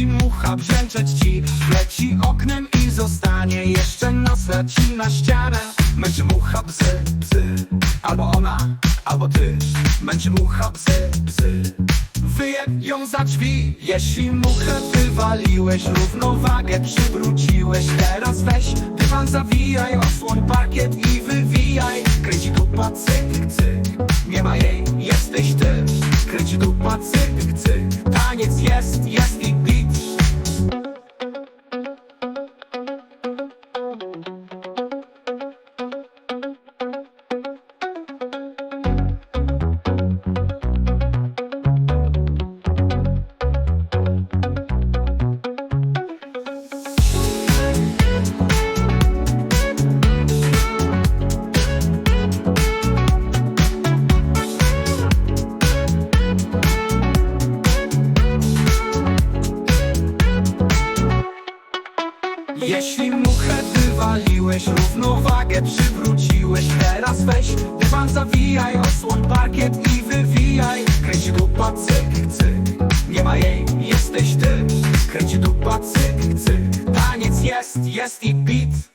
Wleci mucha, brzęczeć ci. Wleci oknem i zostanie Jeszcze nasrać ci na ścianę. Męczy mucha, bzy, bzy Albo ona, albo ty. Męczy mucha, bzy, bzy Wyjeb ją za drzwi. Jeśli muchę wywaliłeś Równowagę przywróciłeś. Teraz weź dywan zawijaj Osłoń parkiet i wywijaj. Kręci dupa, cyk, cyk. Nie ma jej, Jeśli muchę wywaliłeś, równowagę przywróciłeś. Teraz weź dywan zawijaj, osłoń parkiet i wywijaj. Kręci dupa, cyk, cyk. Nie ma jej, jesteś ty. Kręci dupa, cyk, cyk. Taniec jest, jest i beat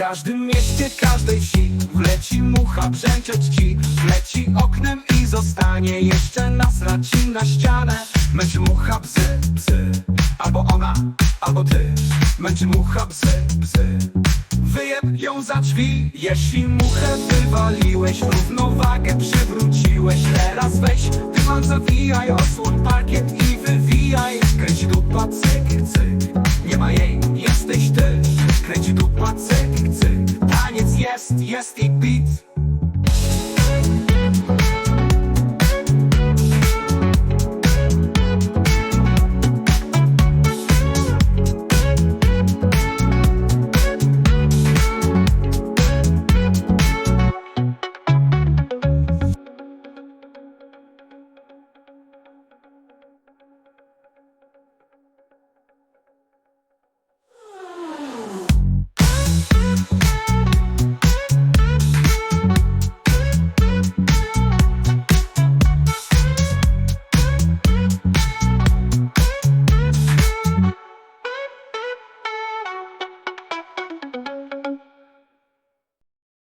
każdym mieście, każdej wsi. Wleci mucha, brzęczeć ci Wleci oknem i zostanie Jeszcze nasrać ci na ścianę. Męczy mucha, bzy, bzy. Albo ona, albo ty. Męczy mucha, bzy, bzy. Wyjeb ją za drzwi. Jeśli muchę wywaliłeś Równowagę przywróciłeś. Teraz weź dywan zawijaj Osłoń parkiet i wywijaj. Kręci dupa, cyk, cyk. Nie ma jej, jest, jest i beat